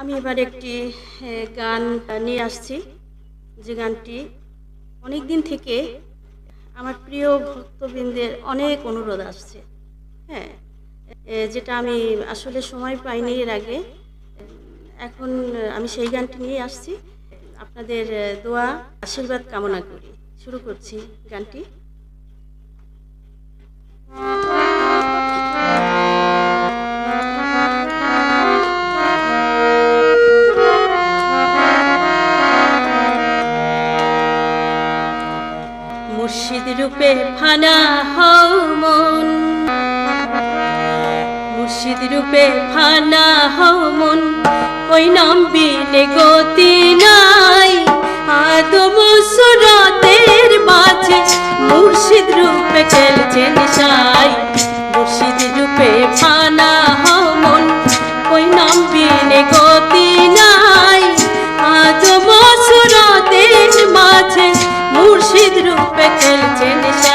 আমি এবার একটি গান নিয়ে আসছি। যে গানটি অনেক দিন থেকে আমার প্রিয় ভক্তবৃন্দের অনেক অনুরোধ আসছে। হ্যাঁ যেটা আমি আসলে সময় পাইনি এর আগে। এখন আমি সেই গানটি নিয়ে আসছি। আপনাদের দোয়া, আশীর্বাদ কামনা করি। শুরু করছি গানটি। রূপে ফানা হও মন। মুর্শিদ রূপে ফানা হও মন। ওই নাম বিনে গতি নাই। আদম সুরাতের মাঝে মুর্শিদ রূপে খেলছে নিশাই মুর্শিদ রূপে ফানা 你你。先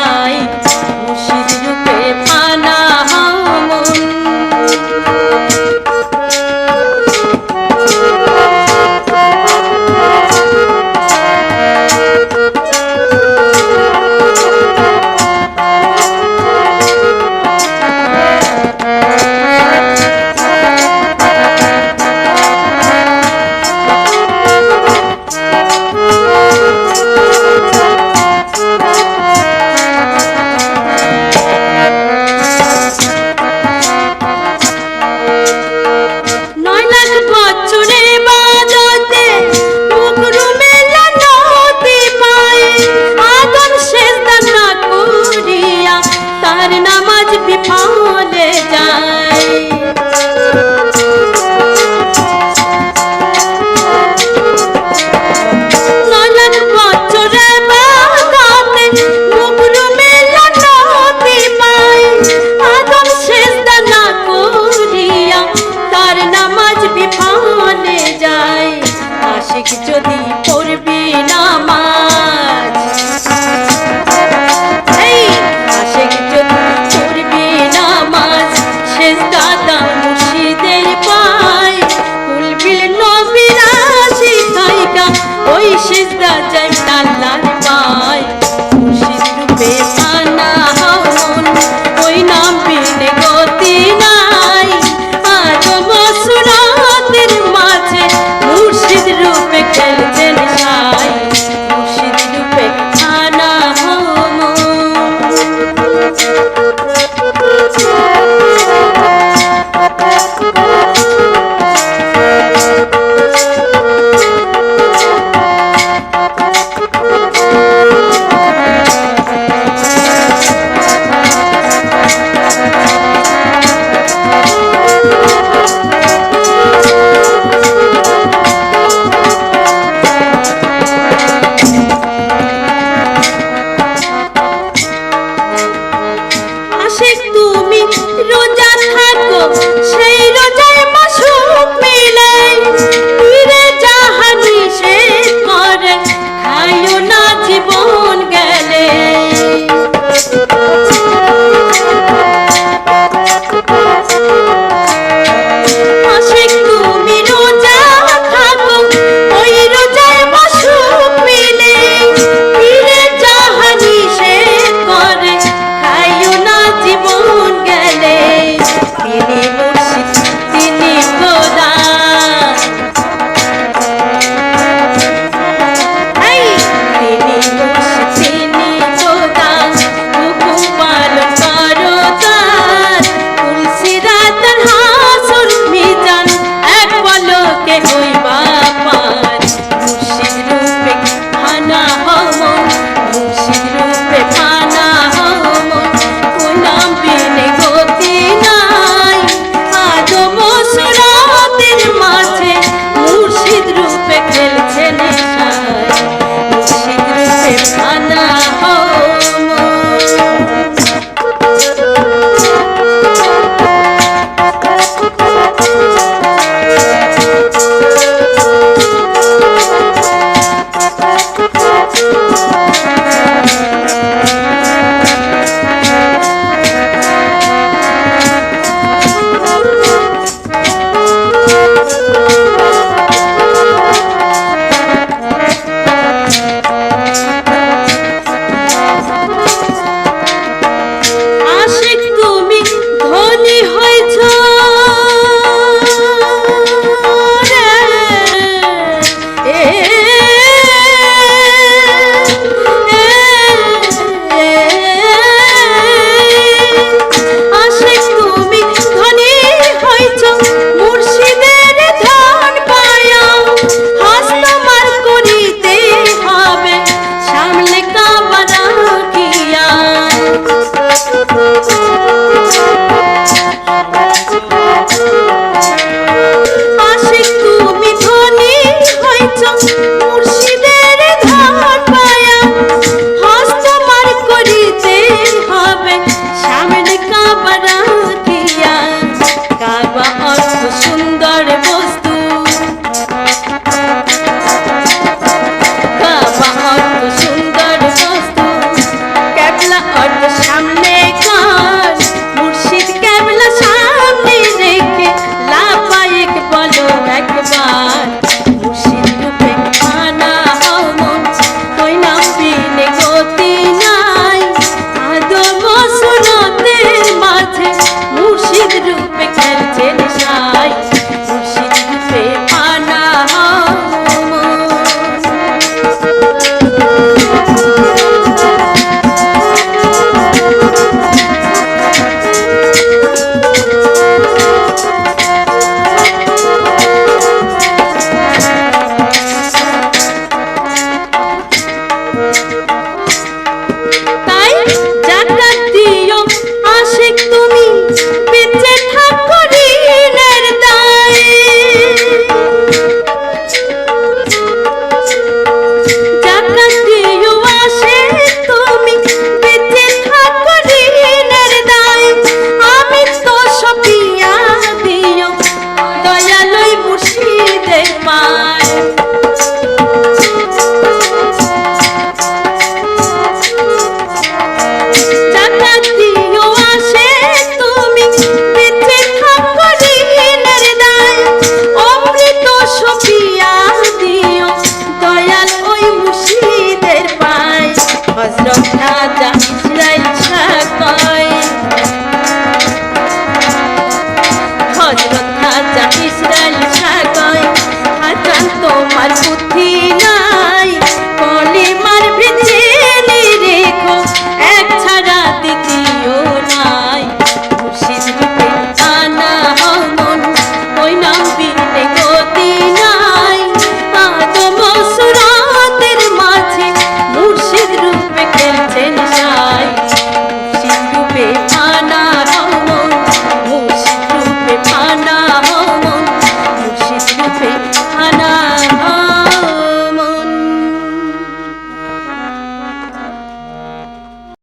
নিব